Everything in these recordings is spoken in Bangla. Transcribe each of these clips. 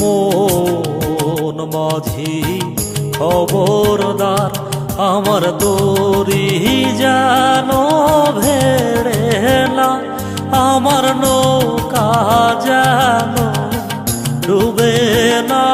মন মাঝি খবরদার, আমার তোরি জানো ভেড়ে না, আমার নৌকা জানো ডুবে না।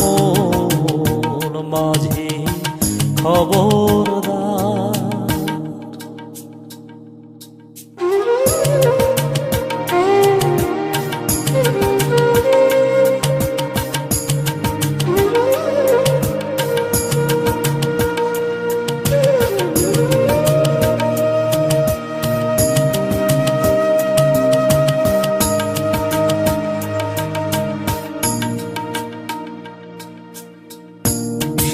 মন মাঝি খবরদার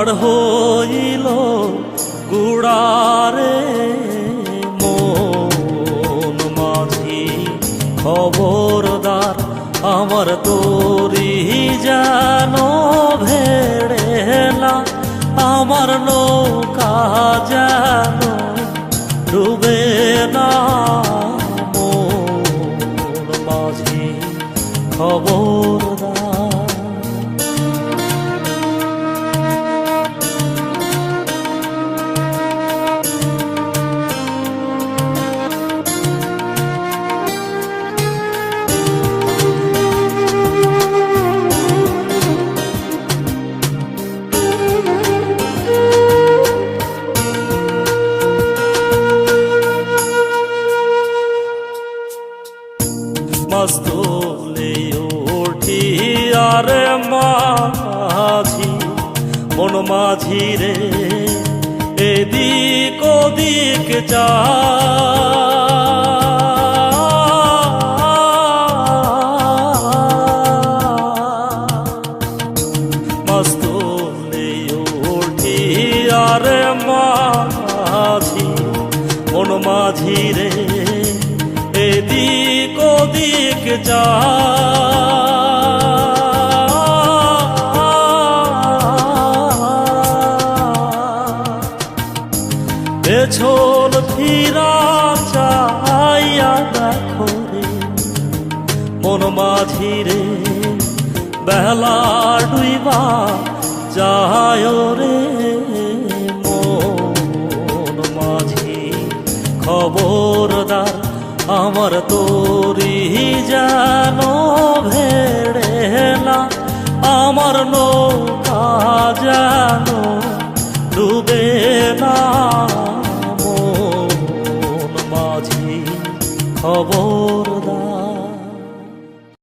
হাড় হইল গুড়ারে মন মাঝি। খবরদার আমার তোরি জানো ভেড়ে না আমার নৌকা জানো ডুবে না মন মাঝি। খবরদার মস্তুলে ওঠি আরে মাঝি, মন মাঝি রে, এদিক ওদিক যা। আরে মাঝি, মন মাঝি রে এদিক ওদিক যা। পেছন ফিরা চাইয়া দেখো রে, মন মাঝিরে বেলা ডুইবা যায় রে, মন মাঝি খবরদার। আমার তোরি জানো ভেড়ে না। আমার নৌকা